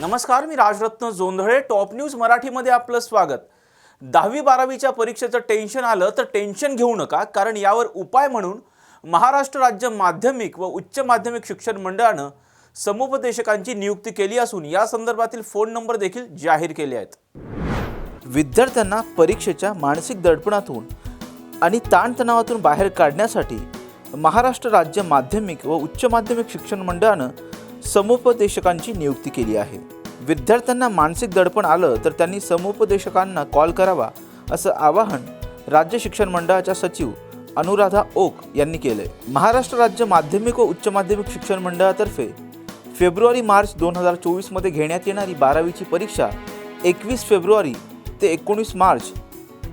नमस्कार मी Rajratna Jondhale top news मराठीमध्ये आपलं स्वागत. दहावी बारावीच्या परीक्षेचं टेन्शन आलं तर टेन्शन घेऊ नका कारण यावर उपाय म्हणून महाराष्ट्र राज्य माध्यमिक व उच्च माध्यमिक शिक्षण मंडळानं समुपदेशकांची नियुक्ती केली असून या संदर्भातील फोन नंबर देखील जाहीर केले आहेत. विद्यार्थ्यांना परीक्षेच्या मानसिक दडपणातून आणि ताणतणावातून बाहेर काढण्यासाठी महाराष्ट्र राज्य माध्यमिक व उच्च माध्यमिक शिक्षण मंडळानं समुपदेशकांची नियुक्ती केली आहे. विद्यार्थ्यांना मानसिक दडपण आलं तर त्यांनी समुपदेशकांना कॉल करावा असं आवाहन राज्य शिक्षण मंडळाच्या सचिव अनुराधा ओक यांनी केले महाराष्ट्र राज्य माध्यमिक व उच्च माध्यमिक शिक्षण मंडळातर्फे फेब्रुवारी मार्च दोन हजार चोवीसमध्ये घेण्यात येणारी बारावीची परीक्षा एकवीस फेब्रुवारी ते एकोणीस मार्च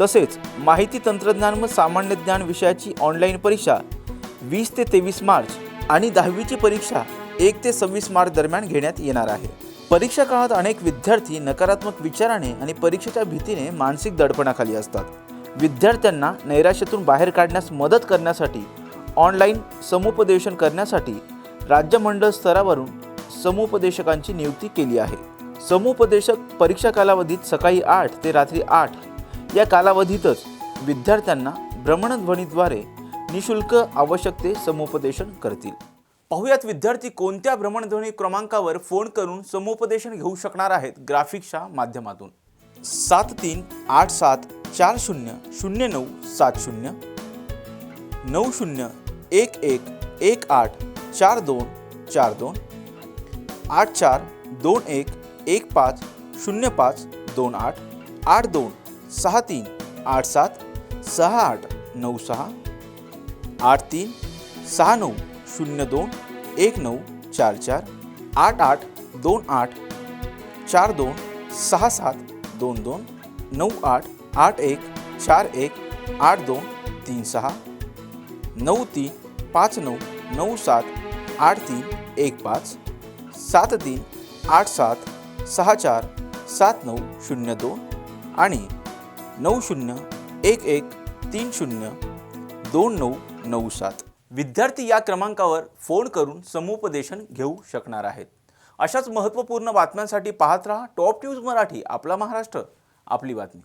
तसेच माहिती तंत्रज्ञान व सामान्य ज्ञान विषयाची ऑनलाईन परीक्षा वीस ते तेवीस मार्च आणि दहावीची परीक्षा एक ते सव्वीस मार्च दरम्यान घेण्यात येणार आहे. परीक्षा काळात अनेक विद्यार्थी नकारात्मक विचाराने आणि परीक्षेच्या भीतीने मानसिक दडपणाखाली असतात. विद्यार्थ्यांना नैराश्यातून बाहेर काढण्यास मदत करण्यासाठी ऑनलाईन समुपदेशन करण्यासाठी राज्य मंडळ स्तरावरून समुपदेशकांची नियुक्ती केली आहे. समुपदेशक परीक्षा कालावधीत सकाळी आठ ते रात्री आठ या कालावधीतच विद्यार्थ्यांना भ्रमणध्वनीद्वारे निशुल्क आवश्यक ते समुपदेशन करतील. पाहुयात विद्यार्थी कोणत्या भ्रमणध्वनी क्रमांकावर फोन करून समुपदेशन घेऊ शकणार आहेत ग्राफिक्सच्या माध्यमातून? सात तीन आठ सात चार शून्य शून्य नऊ सात शून्य नऊ शून्य एक एक एक आठ चार दोन चार दोन आठ चार दोन एक एक पाच शून्य पाच दोन आठ आठ दोन सहा तीन आठ सात सहा आठ नऊ सहा आठ तीन सहा नऊ शून्य दोन एक नऊ चार चार आठ आठ दोन आठ चार दोन सहा सात दोन दोन नऊ आठ आठ एक चार एक आठ दोन तीन सहा नऊ तीन पाच नऊ नऊ सात आठ तीन एक पाच सात तीन आठ सात सहा चार सात नऊ शून्य दोन आणि नऊ शून्य एक एक तीन शून्य दोन नऊ नऊ सात. विद्यार्थी या क्रमांकावर फोन करून समुपदेशन घेऊ शकणार आहेत. अशाच महत्त्वपूर्ण बातम्यांसाठी पाहत रहा टॉप न्यूज मराठी आपला महाराष्ट्र आपली बातमी.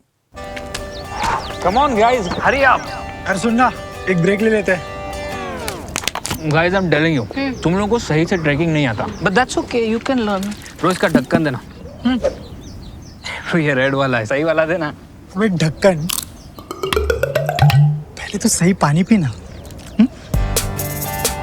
Come on guys hurry up अरे सुन ना एक ब्रेक ले लेते. हैं guys I am telling you तुम लोगों को सही से ट्रैकिंग नहीं आता. But that's okay, you can learn. रोज का ढक्कन देना. तो ये रेड वाला है सही वाला देना. ढक्कन पहले तो सही पानी पीना.